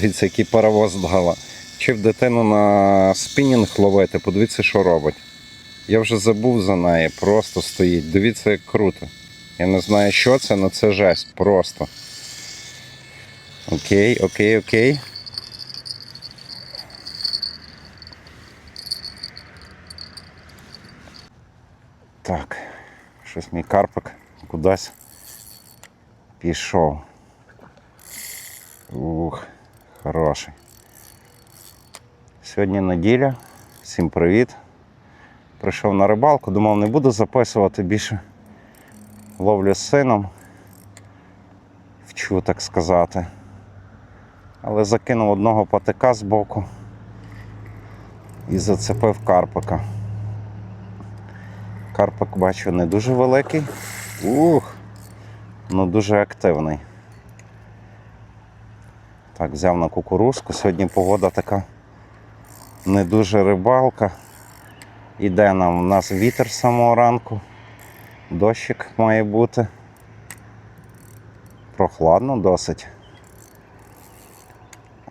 Дивіться, який паровоз дала. Вчив дитину на спінінг ловити, подивіться, що робить. Я вже забув за неї, просто стоїть. Дивіться, як круто. Я не знаю, що це, але це жесть. Просто. Окей, окей, окей. Так, щось мій карпик кудись пішов. Ух, хороший. Сьогодні неділя. Всім привіт. Прийшов на рибалку, думав, не буду записувати більше. Ловлю з сином. Вчу, так сказати. Але закинув одного патика з боку і зацепив карпика. Карпик бачу не дуже великий. Ух, ну дуже активний. Так, взяв на кукурузку. Сьогодні погода така не дуже рибалка. Іде нам у нас вітер з самого ранку. Дощик має бути. Прохладно досить.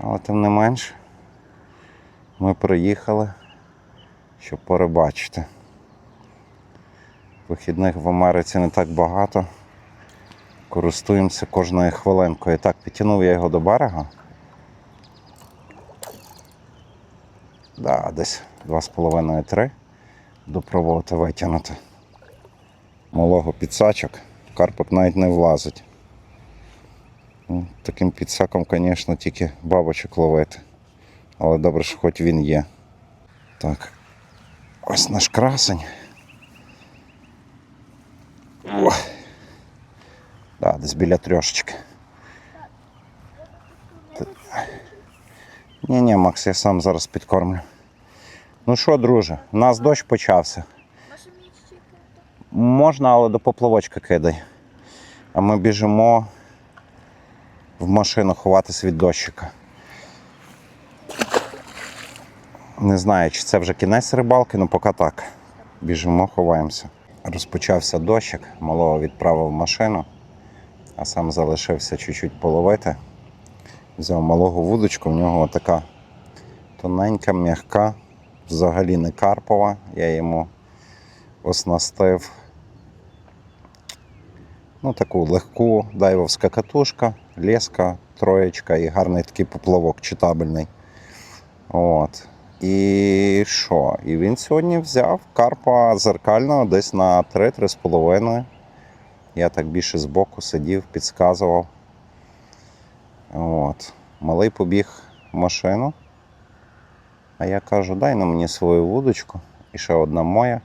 Але тим не менш ми приїхали, щоб порибачити. Вихідних в Америці не так багато. Користуємося кожною хвилинкою. Так, підтягнув я його до берега. Да, десь 2,5-3 до провода витягнути. Малого підсачок. Карпик навіть не влазить. Ну, Таким підсаком, звісно, тільки бабочок ловити. Але добре, що хоч він є. Так. Ось наш красень. О. Да, десь біля трьошечки. Ні, ні, Макс, я сам зараз підкормлю. Ну що, друже, у нас дощ почався. Можна, але до поплавочка кидай. А ми біжимо в машину ховатися від дощика. Не знаю, чи це вже кінець рибалки, але поки так. Біжимо, ховаємося. Розпочався дощик, малого відправив машину, а сам залишився чуть-чуть половити. Взяв малого вудочку, в нього така тоненька, м'яка, взагалі не карпова. Я йому оснастив ну, таку легку дайвовська катушка, леска, троєчка і гарний такий поплавок читабельний. От. І що? І він сьогодні взяв карпа зеркального десь на 3-3,5. Я так більше збоку сидів, підказував. От. Малий побіг в машину. А я кажу, дай на мені свою вудочку. І ще одна моя,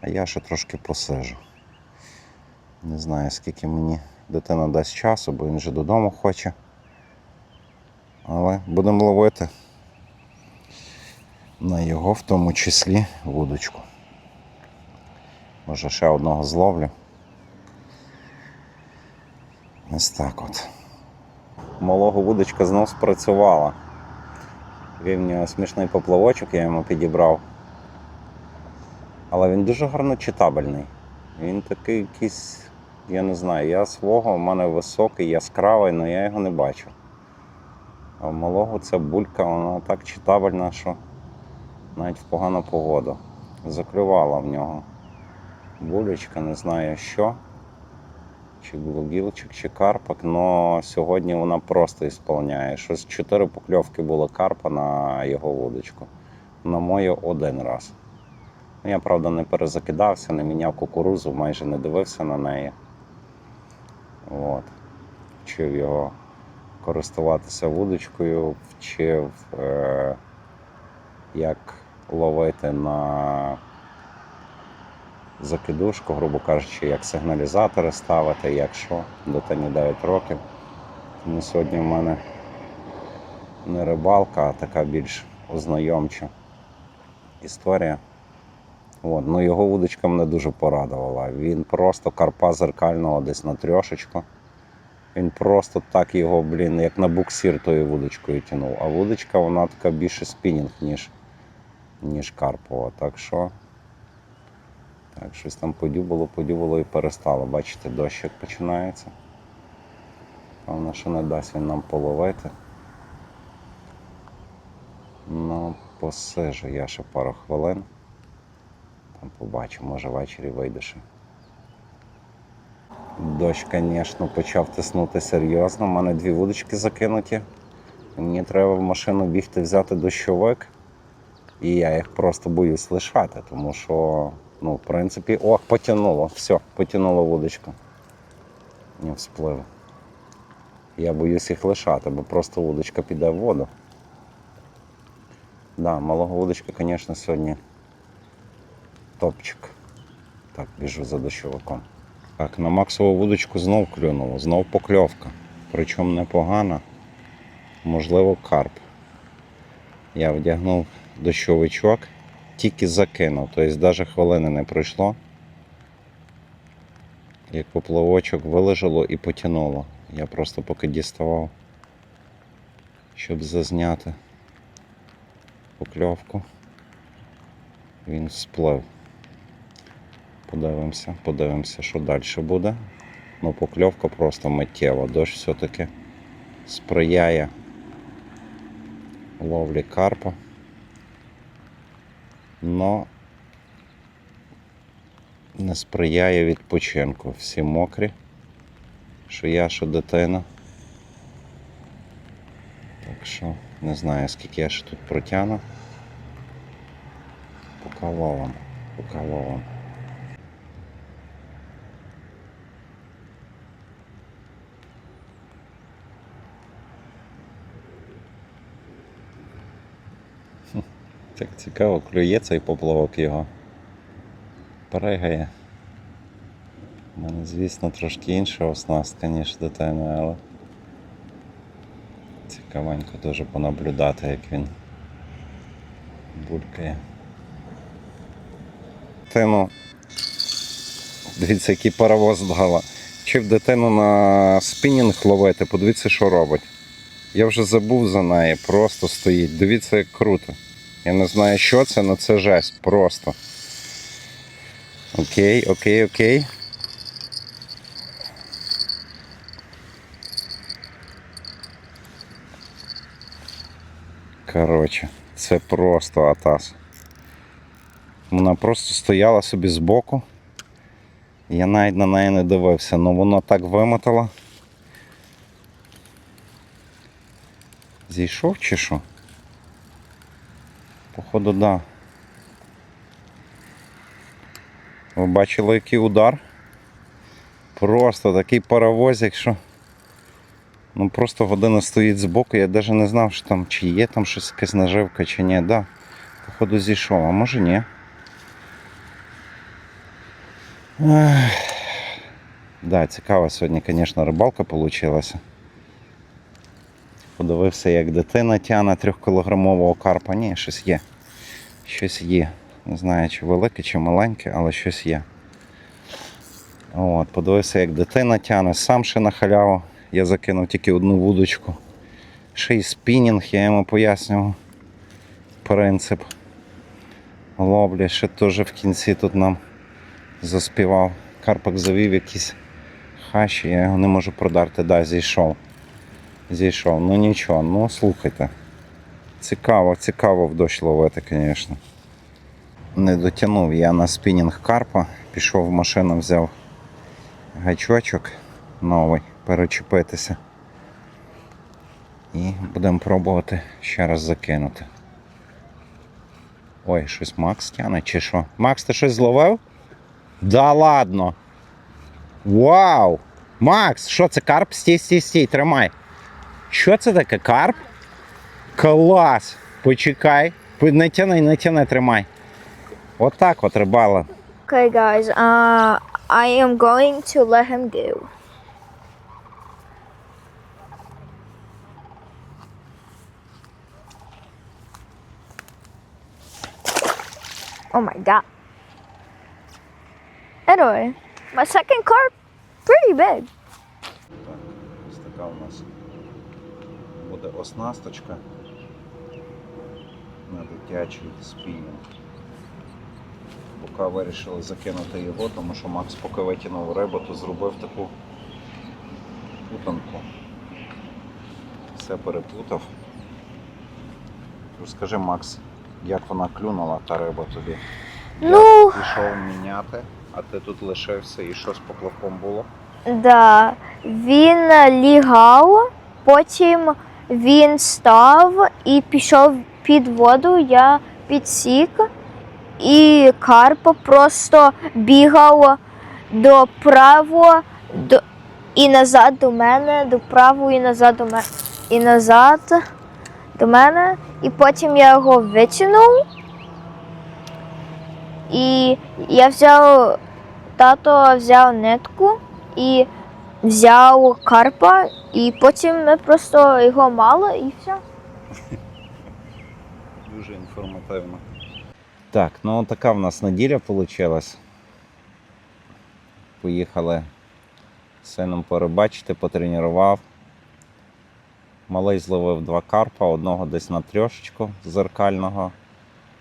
а я ще трошки посижу. Не знаю, скільки мені дитина дасть часу, бо він вже додому хоче. Але будемо ловити на його в тому числі вудочку. Може ще одного зловлю. Ось так от. Малого вудочка знов спрацювала. Він в нього смішний поплавочок, я йому підібрав. Але він дуже гарно читабельний. Він такий якийсь, я не знаю, я свого, в мене високий, яскравий, але я його не бачу. А в малого ця булька, вона так читабельна, що навіть в погану погоду. Заклювала в нього булечка, не знаю що. Чи блугілчик, чи карпак, але сьогодні вона просто ісполняє. Щось чотири покльовки було карпа на його вудочку. На мою один раз. Ну, Я, правда, не перезакидався, не міняв кукурузу, майже не дивився на неї. От. Вчив його користуватися вудочкою, вчив, е- як ловити на закидушку, грубо кажучи, як сигналізатори ставити, як що. Дитині 9 років. Тому сьогодні в мене не рибалка, а така більш ознайомча історія. От. Ну, його вудочка мене дуже порадувала. Він просто карпа зеркального десь на трьошечку. Він просто так його, блін, як на буксир тою вудочкою тянув. А вудочка вона така більше спінінг, ніж, ніж карпова. Так що так, щось там подюбало, подюбало і перестало. Бачите, дощик починається. Певно, що не дасть він нам половити. Ну, посижу я ще пару хвилин. Там побачу, може ввечері вийде ще. Дощ, звісно, почав тиснути серйозно. У мене дві вудочки закинуті. Мені треба в машину бігти взяти дощовик. І я їх просто боюсь лишати, тому що, ну, в принципі, ох, потягнуло. Все, потягнуло вудочку. Не всплив. Я боюсь їх лишати, бо просто вудочка піде в воду. Да, малого вудочка, звісно, сьогодні топчик. Так, біжу за дощовиком. Так, на Максову вудочку знов клюнуло, знов покльовка. Причому непогана. Можливо, карп. Я вдягнув дощовичок, тільки закинув, тобто навіть хвилини не пройшло. Як поплавочок вилежало і потягнуло. Я просто поки діставав, щоб зазняти покльовку. Він сплив. Подивимося, подивимося, що далі буде. Ну, покльовка просто миттєва. Дощ все-таки сприяє ловлі карпа. Но не сприяє відпочинку. Всі мокрі, що я, що дитина. Так що не знаю, скільки я ще тут протягну. Поки ловим, поки ловим. Так цікаво, клює цей поплавок його. Пригає. У мене, звісно, трошки інша оснастка, ніж дитина, але цікавенько дуже понаблюдати, як він булькає. Дитину. Дивіться, який паровоз дала. Вчив дитину на спінінг ловити, подивіться, що робить. Я вже забув за неї, просто стоїть. Дивіться, як круто. Я не знаю, що це, але це жесть просто. Окей, окей, окей. Коротше, це просто атас. Вона просто стояла собі збоку. Я навіть на неї не дивився, але воно так вимотало. Зійшов чи що? Походу, да. Ви бачили, який удар? Просто такий паровозик, що. Ну просто година стоїть збоку, я навіть не знав, що там, чи є там щось якась наживка, чи ні. Да. Походу зійшов, а може ні. Ех. Да, цікава сьогодні, звісно, рибалка вийшла. Подивився, як дитина тягне трьохкілограмового карпа. Ні, щось є. Щось є. Не знаю, чи велике, чи маленьке, але щось є. От, подивився, як дитина тягне, сам ще на халяву. Я закинув тільки одну вудочку. Ще й спінінг, я йому пояснював принцип ловлі. Ще теж в кінці тут нам заспівав. Карпак завів якісь хащі, я його не можу продати, да, зійшов. Зійшов. Ну нічого, ну слухайте. Цікаво, цікаво в дощ ловити, звісно. Не дотягнув я на спінінг карпа, пішов в машину, взяв гачочок новий, перечепитися. І будемо пробувати ще раз закинути. Ой, щось Макс тяне чи що? Макс, ти щось зловив? Да ладно. Вау! Макс, що це карп? Стій, стій, стій, тримай. Що це таке? Карп? Клас! Почекай. Не тяни, не тримай. Отак от рибала. Okay, guys, uh, I am going to let him do. Oh my god. Anyway, my second carp, pretty big. Так, ось у нас буде оснасточка на дитячий спінінг. Поки вирішили закинути його, тому що Макс поки витягнув рибу, то зробив таку путанку. Все переплутав. Розкажи, Макс, як вона клюнула та риба тобі? Ну, Пішов міняти, а ти тут лишився і що з поплавком було? да. Він лігав, потім він став і пішов під воду, я підсік, і карп просто бігав доправо до, і назад до мене, доправо і назад до мене, і назад до мене. І потім я його витягнув. І я взяв, тато взяв нитку і взяв карпа, і потім ми просто його мали і все. Дуже інформативно. Так, ну така в нас неділя вийшла. Поїхали з сином порибачити, потренував. Малий зловив два карпа, одного десь на трьошечку зеркального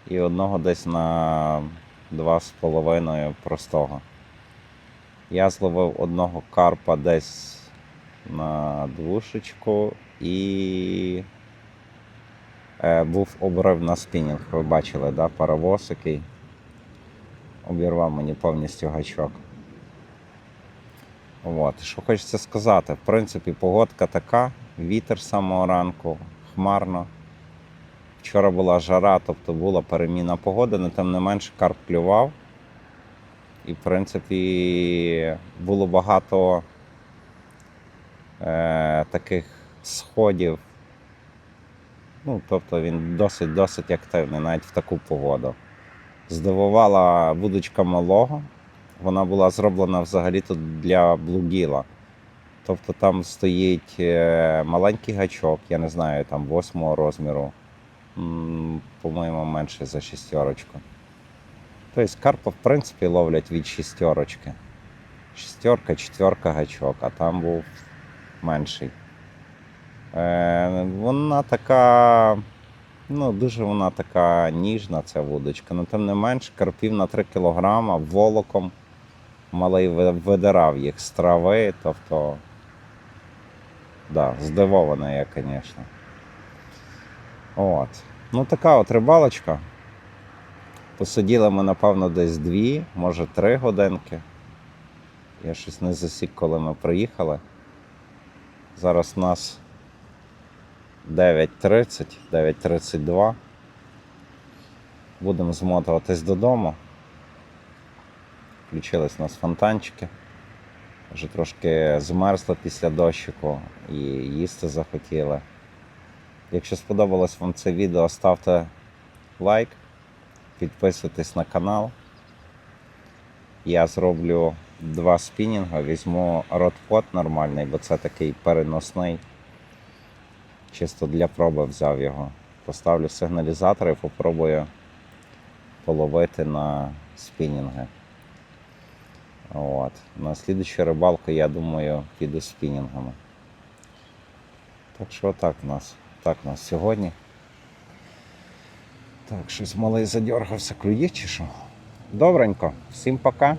і одного десь на два з половиною простого. Я зловив одного карпа десь на двушечку і е, був обрив на спінінг. Ви бачили, да? паровоз, який обірвав мені повністю гачок. От. Що хочеться сказати, в принципі, погодка така, вітер з самого ранку, хмарно. Вчора була жара, тобто була переміна погоди, але тим не менше карп клював. І, в принципі, було багато е, таких сходів. Ну, тобто він досить досить активний навіть в таку погоду. Здивувала вудочка малого. Вона була зроблена взагалі тут для блугіла. Тобто там стоїть е, маленький гачок, я не знаю, там восьмого розміру, по-моєму, менше за шістерочку. Тобто карпа, в принципі, ловлять від шістерочки. Шістерка, четверка гачок, а там був менший. Е, вона така, ну, дуже вона така ніжна, ця вудочка. але тим не менш, карпів на 3 кг волоком малий видирав їх з трави. Тобто, да, здивована я, звісно. От. Ну, така от рибалочка. Посиділи ми, напевно, десь дві, може три годинки. Я щось не засік, коли ми приїхали. Зараз нас 9.30, 9.32. Будемо змотуватись додому. Включились у нас фонтанчики. Вже трошки змерзло після дощику і їсти захотіли. Якщо сподобалось вам це відео, ставте лайк, підписуйтесь на канал. Я зроблю два спінінга, візьму ротпот нормальний, бо це такий переносний. Чисто для проби взяв його. Поставлю сигналізатор і попробую половити на спінінги. От. На слідчу рибалку, я думаю, піду спінінгами. Так що так у нас. Так у нас сьогодні. Так, щось малий задергався, клює чи що? Добренько, всім пока.